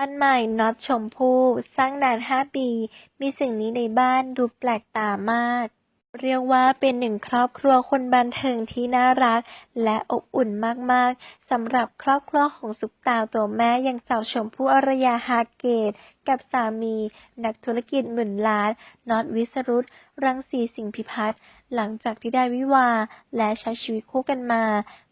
บ้านใหม่ น็อต ชมพู่ สร้างนาน5ปี มีสิ่งนี้ในบ้าน ดูแปลกตามาก เรียกว่าเป็นหนึ่งครอบครัวคนบันเทิงที่น่ารัก และอบอุ่นมาก ๆ สำหรับครอบครัวของซุปตาตัวแม่อย่างสาวชมพู่อารยาฮาร์เกต กับสามี นักธุรกิจหมื่นล้าน น็อต วิสรุต รังสีสิงห์พิพัฒน์ หลังจากที่ได้วิวา และใช้ชีวิตคู่กันมา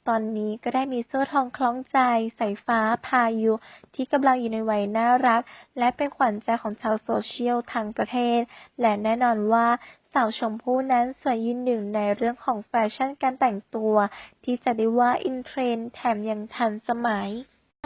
ตอนนี้ก็ได้มีโซ่ทองคล้องใจสายฟ้าพายุ ที่กำลังอยู่ในวัยน่ารัก และเป็นขวัญใจของชาวโซเชียลทั้งประเทศ และแน่นอนว่าสาวชมพู่นั้นสวยยืนหนึ่งในเรื่องของแฟชั่นการแต่งตัว ที่จะได้ว่าอินเทรนด์แถมยังทันสมัย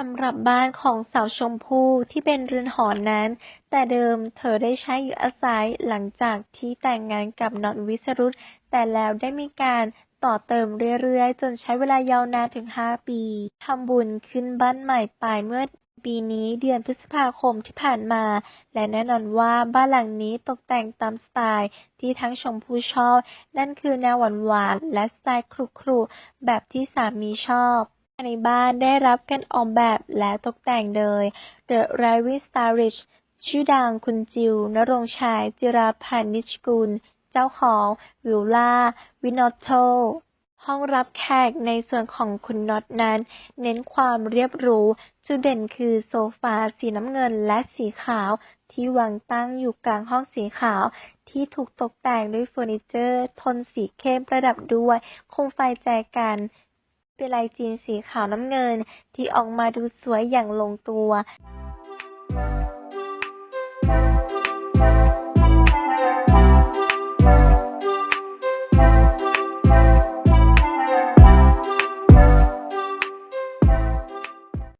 สำหรับบ้านของสาวชมพู่ที่เป็นเรือนหอนั้น แต่เดิมเธอได้ใช้อยู่อาศัยหลังจากที่แต่งงานกับน็อตวิสรุตแต่แล้วได้มีการต่อเติมเรื่อยๆ จนใช้เวลายาวนานถึง 5 ปีทำบุญขึ้นบ้านใหม่ไปเมื่อปีนี้เดือนพฤษภาคมที่ผ่านมา และแน่นอนว่าบ้านหลังนี้ตกแต่งตามสไตล์ที่ทั้งชมพู่ชอบ นั่นคือแนวหวานๆและสไตล์ครุๆแบบที่สามีชอบ ในบ้านได้รับการออกแบบและตกแต่งโดย The Rising Stylist ชื่อดังคุณจิว นรงชัย จิราพันธ์นิชกุล เจ้าของวิลล่า วินอตโตห้องรับแขกในส่วนของคุณน็อตนั้น เน้นความเรียบรู้ จุดเด่นคือโซฟาสีน้ำเงินและสีขาวที่วางตั้งอยู่กลางห้องสีขาวที่ถูกตกแต่งด้วยเฟอร์นิเจอร์โทนสีเข้มประดับด้วยโคมไฟแจกัน เป็นลายจีนสีขาวน้ำเงินที่ออกมาดูสวยอย่างลงตัว Thank you.